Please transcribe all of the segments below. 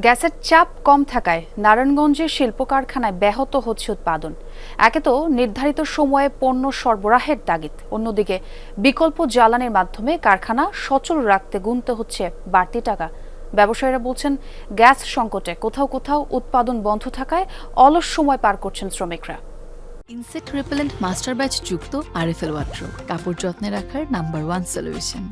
গ্যাসের চাপ কম থাকায় নারায়ণগঞ্জের শিল্প কারখানায় ব্যাহত হচ্ছে উৎপাদন। একে তো নির্ধারিত সময়ে পণ্য সরবরাহের তাগিদ। অন্যদিকে বিকল্প জ্বালানির মাধ্যমে কারখানা সচল রাখতে গুনতে হচ্ছে বাড়তি টাকা। ব্যবসায়ীরা বলছেন, গ্যাস সংকটে কোথাও কোথাও উৎপাদন বন্ধ থাকায় অলস সময় পার করছেন শ্রমিকরা। ইনসেক্ট রিপেলেন্ট মাস্টার ব্যাচ যুক্ত আরএফএল ওয়াট্রো কাপড় যত্নে রাখার নাম্বার ওয়ান সলিউশন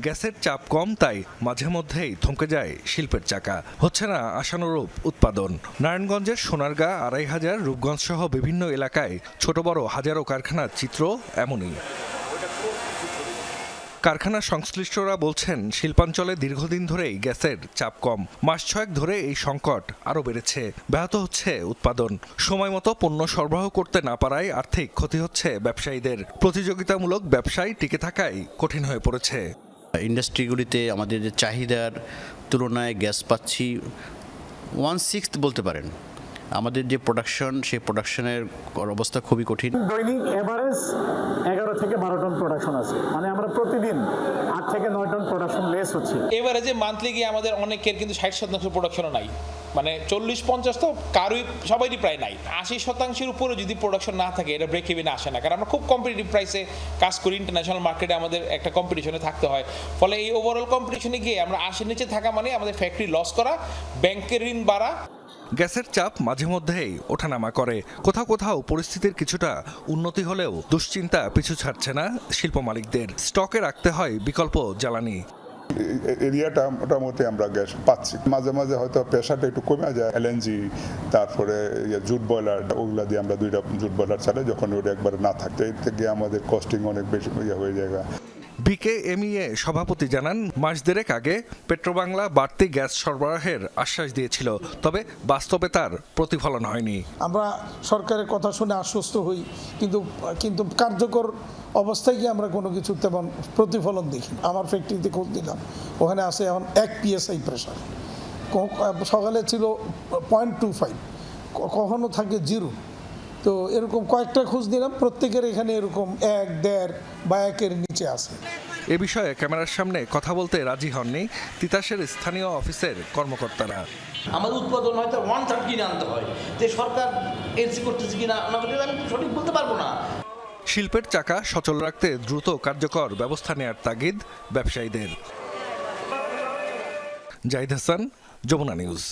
গ্যাসের চাপ কম, তাই মাঝে মধ্যেই থমকে যায় শিল্পের চাকা। হচ্ছে না আশানুরূপ উৎপাদন। নারায়ণগঞ্জের সোনারগাঁ আড়াই হাজার রূপগঞ্জ সহ বিভিন্ন এলাকায় ছোট বড় হাজারো কারখানার চিত্র এমনই। কারখানা সংশ্লিষ্টরা বলছেন, শিল্পাঞ্চলে দীর্ঘদিন ধরেই গ্যাসের চাপ কম। মাস ছয়েক ধরে এই সংকট আরও বেড়েছে। ব্যাহত হচ্ছে উৎপাদন। সময় মতো পণ্য সরবরাহ করতে না পারায় আর্থিক ক্ষতি হচ্ছে ব্যবসায়ীদের। প্রতিযোগিতামূলক ব্যবসায় টিকে থাকাই কঠিন হয়ে পড়েছে। ইন্ডাস্ট্রিগুলিতে আমাদের যে চাহিদার তুলনায় গ্যাস পাচ্ছি ওয়ান সিক্স বলতে পারেন। আমাদের যে প্রোডাকশন সেই প্রোডাকশনের অবস্থা খুবই কঠিন। দৈনিক এভারেজ এগারো থেকে বারো টন প্রোডাকশন আছে। মানে আমরা প্রতিদিন আট থেকে নয় টন প্রোডাকশন লেস হচ্ছে। এভারেজে যে মান্থলি গিয়ে আমাদের অনেকের কিন্তু ষাট শতাংশ প্রোডাকশনও নাই। মানে চল্লিশ পঞ্চাশ তো কারোই সবারই প্রায় নাই। আশি শতাংশের উপরে যদি প্রোডাকশন না থাকে, এটা ব্রেক ইভিনে আসে না। কারণ আমরা খুব কম্পিটিটিভ প্রাইসে কাজ করি ইন্টারন্যাশনাল মার্কেটে আমাদের একটা কম্পিটিশনে থাকতে হয়। ফলে এই ওভারঅল কম্পিটিশনে গিয়ে আমরা আশির নিচে থাকা মানে আমাদের ফ্যাক্টরি লস করা, ব্যাংকের ঋণ বাড়া। গ্যাসের চাপ মাঝে মধ্যেই ওঠানামা করে। কোথাও কোথাও পরিস্থিতির কিছুটা উন্নতি হলেও দুশ্চিন্তা পিছু ছাড়ছে না শিল্প মালিকদের। স্টকে রাখতে হয় বিকল্প জ্বালানি। এরিয়াটা মোটামুটি আমরা গ্যাস পাচ্ছি। মাঝে মাঝে হয়তো প্রেশারটা একটু কমে যায়, এলএনজি, তারপরে ইয়ে জুট বয়লার ওগুলা দিয়ে আমরা দুইটা জুট বয়লার চালাই, যখন ওটা একবারে না থাকতে, এর থেকে আমাদের কস্টিং অনেক বেশি ইয়ে হয়ে যায় বিকেএমইএ সভাপতি জানান, মাস দেড়েক আগে পেট্রোবাংলা বাড়তি গ্যাস সরবরাহের আশ্বাস দিয়েছিল, তবে বাস্তবে তার প্রতিফলন হয়নি। আমরা সরকারের কথা শুনে আশ্বস্ত হই, কিন্তু কিন্তু কার্যকর অবস্থায় গিয়ে আমরা কোনো কিছু তেমন প্রতিফলন দেখি আমার ফ্যাক্টরিতে খোঁজ দিলাম ওখানে আছে এখন এক পিএসআই প্রেশার সকালে ছিল পয়েন্ট টু ফাইভ কখনো থাকে জিরো তো এরকম কয়েকটা খোঁজ নিলাম প্রত্যেকের এখানে এরকম এক দেড় বা একের নিচে আছে। এ বিষয়ে ক্যামেরার সামনে কথা বলতে রাজি হননি তিতাসের স্থানীয় অফিসের কর্মকর্তারা। আমাদের উৎপাদন হয়তো ওয়ান থার্ড কিনে আনতে হয়। যে সরকার এনসি করতেছে কিনা না আমি সঠিক বলতে পারব না। শিল্পের চাকা সচল রাখতে দ্রুত কার্যকর ব্যবস্থা নেয়ার তাগিদ ব্যবসায়ীদের। জাহিদ হাসান যমুনা নিউজ।